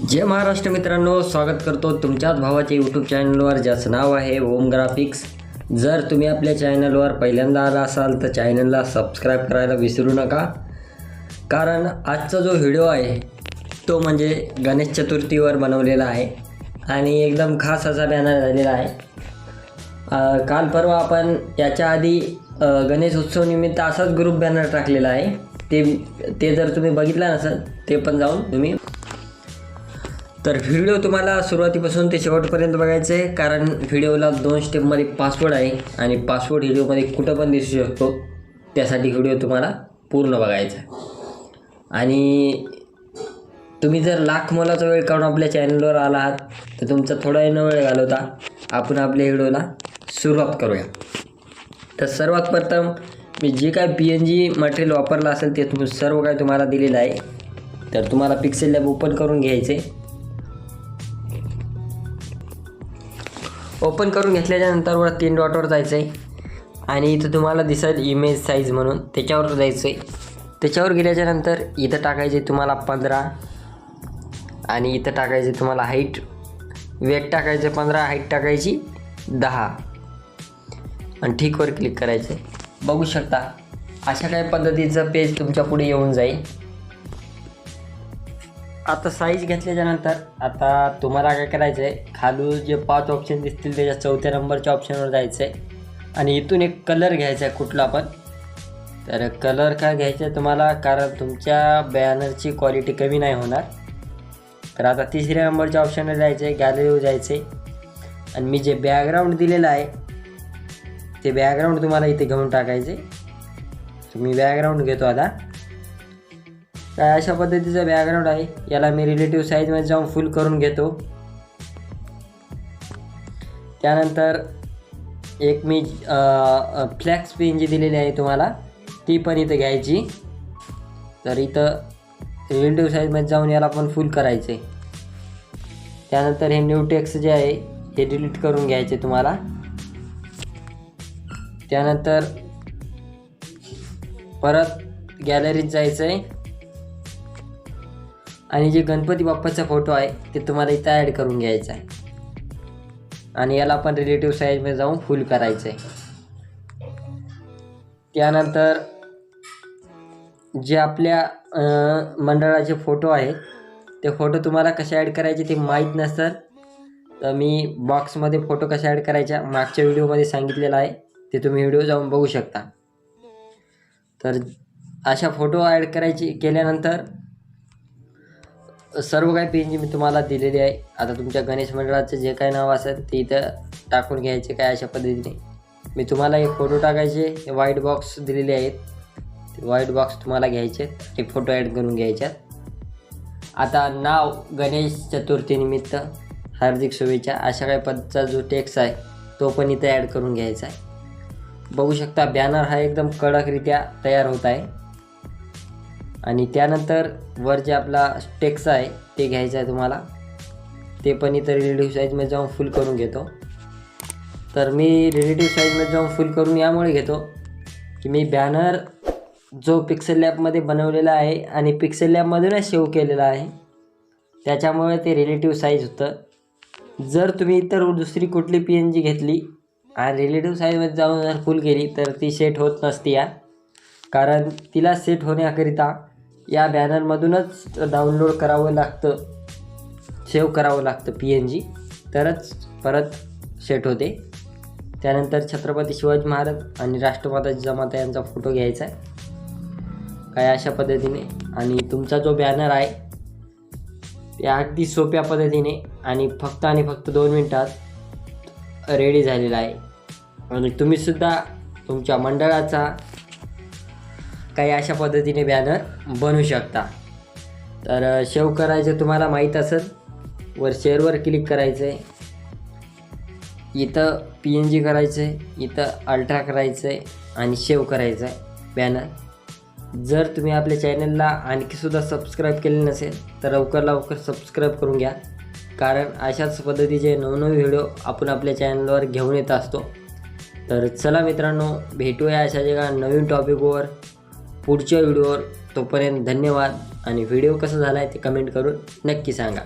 जय महाराष्ट्र मित्रांनो स्वागत करतो तुमच्याच भावाच्या यूट्यूब चॅनलवर ज्याचं नाव आहे ओम ग्राफिक्स. जर तुम्ही आपल्या चॅनलवर पहिल्यांदा आला असाल तर चॅनलला सबस्क्राईब करायला विसरू नका. कारण आजचा जो व्हिडिओ आहे तो म्हणजे गणेश चतुर्थीवर बनवलेला आहे. आणि एकदम खास असा बॅनर झालेला आहे. काल परवा आपण याच्या आधी गणेश उत्सवनिमित्त असाच ग्रुप बॅनर टाकलेला आहे. ते ते जर तुम्ही बघितला नसेल ते पण जाऊन तुम्ही तर व्हिडिओ तुम्हाला सुरुवातीपासून ते शेवटपर्यंत बघायचं आहे कारण व्हिडिओला दोन स्टेपमध्ये पासवर्ड आहे आणि पासवर्ड व्हिडिओमध्ये कुठं पण दिसू शकतो. त्यासाठी व्हिडिओ तुम्हाला पूर्ण बघायचा आहे आणि तुम्ही जर लाख मोलाचा वेळ काढून आपल्या चॅनलवर आला आहात तर तुमचा थोडा न वेळ घालवता आपण आपल्या व्हिडिओला सुरुवात करूया. तर सर्वात प्रथम मी जे काय पी एन जी मटेरियल वापरलं असेल ते तुम सर्व काय तुम्हाला दिलेलं आहे. तर तुम्हाला पिक्सेल लॅब ओपन करून घ्यायचे ओपन करून घेतल्याच्यानंतर वर तीन डॉटवर जायचं आहे आणि इथं तुम्हाला दिसेल इमेज साईज म्हणून. त्याच्यावर जायचं आहे त्याच्यावर गेल्याच्यानंतर इथं टाकायचे तुम्हाला पंधरा. आणि इथं टाकायचे तुम्हाला हाईट वेट टाकायचं पंधरा हाईट टाकायची दहा. आणि ठीकवर क्लिक करायचं बघू शकता. अशा काही पद्धतीचं पेज तुमच्यापुढे येऊन जाईल. आता साईज घेतल्याच्यानंतर आता तुम्हाला काय करायचं आहे खालून जे पाच ऑप्शन दिसतील त्याच्या चौथ्या नंबरच्या ऑप्शनवर जायचं आहे आणि इथून एक कलर घ्यायचा आहे कुठला पण. तर कलर का घ्यायचा आहे तुम्हाला? कारण तुमच्या बॅनरची क्वालिटी कमी नाही होणार. तर आता तिसऱ्या नंबरच्या ऑप्शनवर जायचं आहे गॅलरीवर जायचं आहे आणि मी जे बॅकग्राऊंड दिलेलं आहे ते बॅकग्राऊंड तुम्हाला इथे घेऊन टाकायचे तुम्ही मी बॅकग्राऊंड घेतो आता. काय अशा पद्धतीचं बॅकग्राऊंड आहे. याला मी रिलेटिव्ह साईजमध्ये जाऊन फुल करून घेतो. त्यानंतर एक मी फ्लॅक्स पेन जी दिलेली आहे तुम्हाला ती पण इथं घ्यायची. तर इथं रिलेटिव्ह साईजमध्ये जाऊन याला पण फुल करायचं. आहे त्यानंतर हे न्यू टेक्स्ट जे आहे हे डिलीट करून घ्यायचे तुम्हाला. त्यानंतर परत गॅलरीत जायचं आहे आणि जे गणपती बाप्पाचा फोटो आहे ते तुम्हाला इथं ॲड करून घ्यायचा आहे. आणि याला पण रिलेटिव्ह साईजमध्ये जाऊन फुल करायचं आहे त्यानंतर जे आपल्या मंडळाचे फोटो आहेत ते फोटो तुम्हाला कसे ॲड करायचे ते माहीत नसतं तर मी बॉक्समध्ये फोटो कसे ॲड करायच्या मागच्या व्हिडिओमध्ये सांगितलेलं आहे. ते तुम्ही व्हिडिओ जाऊन बघू शकता. तर अशा फोटो ॲड करायची केल्यानंतर सर्व काही पेन जी मी तुम्हाला दिलेली आहे आता तुमच्या गणेश मंडळाचं जे काही नाव असेल ते इथं टाकून घ्यायचे काय अशा पद्धतीने. मी तुम्हाला एक फोटो टाकायचे व्हाईट बॉक्स दिलेले आहेत. व्हाईट बॉक्स तुम्हाला घ्यायचे ते फोटो ॲड करून घ्यायच्यात आता नाव गणेश चतुर्थीनिमित्त हार्दिक शुभेच्छा. अशा काही पदचा जो टेक्स्ट आहे तो पण इथं ॲड करून घ्यायचा आहे. बघू शकता बॅनर हा एकदम कडकरित्या तयार होत आहे. आणि त्यानंतर वर जे आपला टेक्स आहे ते घ्यायचं आहे तुम्हाला. ते पण इथं रिलेटिव्ह साईजमध्ये जाऊन फुल करून घेतो. तर मी रिलेटिव्ह साईजमध्ये जाऊन फुल करून यामुळे घेतो की मी बॅनर जो पिक्सेल लॅबमध्ये बनवलेला आहे आणि पिक्सेल लॅबमधूनच सेव्ह केलेला आहे त्याच्यामुळे ते रिलेटिव्ह साईज होतं. जर तुम्ही इतर दुसरी कुठली पी एन जी घेतली आणि रिलेटिव्ह साईजमध्ये जाऊन जर फुल केली तर ती सेट होत नसती या. कारण तिला सेट होण्याकरिता या बॅनरमधूनच डाउनलोड करावं लागतं. सेव्ह करावं लागतं पी एन जी तरच परत सेट होते. त्यानंतर छत्रपती शिवाजी महाराज आणि राष्ट्रमाता जिजामाता यांचा फोटो घ्यायचा आहे. काय अशा पद्धतीने? आणि तुमचा जो बॅनर आहे या अगदी सोप्या पद्धतीने आणि फक्त आणि फक्त दोन मिनटात रेडी झालेला आहे. आणि तुम्हीसुद्धा तुमच्या मंडळाचा काही अशा पद्धतीने बॅनर बनवू शकता. तर शेव करायचं तुम्हाला माहीत असेल वर शेअरवर क्लिक करायचं आहे इथं पी एन जी करायचं आहे इथं अल्ट्रा करायचं आहे आणि शेव करायचं आहे बॅनर जर तुम्ही आपल्या चॅनलला आणखीसुद्धा सबस्क्राईब केले नसेल तर लवकर लवकर सबस्क्राईब करून घ्या. कारण अशाच पद्धतीचे नवनवीन व्हिडिओ आपण आपल्या चॅनलवर घेऊन येत असतो. तर चला मित्रांनो भेटूया अशा एका नवीन टॉपिकवर पुढच्या व्हिडिओवर तोपर्यंत धन्यवाद. आणि व्हिडिओ कसा झाला आहे ते कमेंट करून नक्की सांगा.